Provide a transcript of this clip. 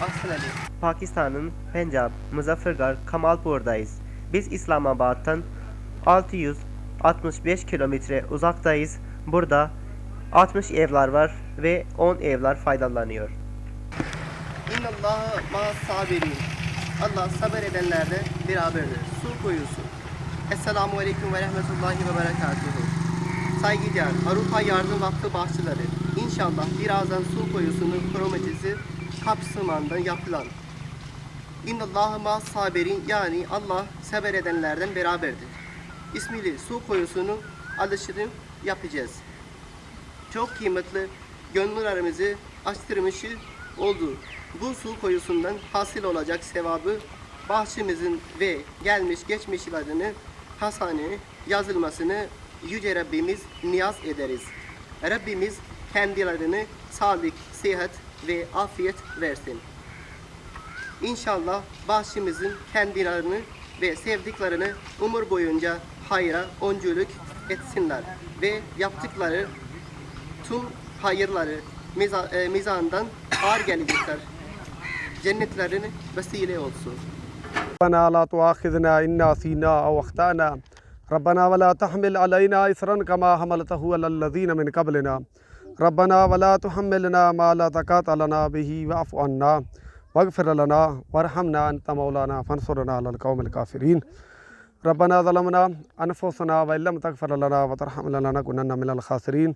Hasan Ali. Pakistan'ın Pencap, Muzaffergarh, Kamalpur'dayız. Biz İslamabad'dan 665 kilometre uzaktayız. Burada 60 evler var ve 10 evler faydalanıyor. İnnallâhe ma'as sabirin. Allah sabır edenlerle beraberdir. Su kuyusu. Esselamu Aleyküm ve Rahmetullahi ve Berekatuhu. Saygıdeğer Avrupa Yardım Vakfı Bahçıları. İnşallah birazdan su kuyusunun kromatisi kapsamında yapılan. İnnallâhe ma'as sabirin yani Allah sabır edenlerden beraberdir. İsmili su kuyusunun alışını yapacağız. Çok kıymetli gönüllerimizi açtırmış oldu. Bu su kuyusundan hasıl olacak sevabı bahçemizin ve gelmiş geçmişlerini hasaneye yazılmasını Yüce Rabbimiz niyaz ederiz. Rabbimiz kendilerine sağlık, sıhhat ve afiyet versin. İnşallah bahçemizin kendilerini ve sevdiklerini umur boyunca hayra onculuk etsinler ve yaptıkları tüm hayırları miza, e, mizandan ağır gelecekler. Cennetlerini vesile olsun. ربنا لا تؤاخذنا إن نسينا أو أخطأنا ربنا ولا تحمل علينا إصرا كما حملته على الذين من قبلنا ربنا ولا تحملنا ما لا طاقة لنا به واعف عنا واغفر لنا وارحمنا أنت مولانا فانصرنا على القوم الكافرين. ربنا ظلمنا أنفسنا وإن لم تغفر لنا وترحمنا لنكونن من الخاسرين.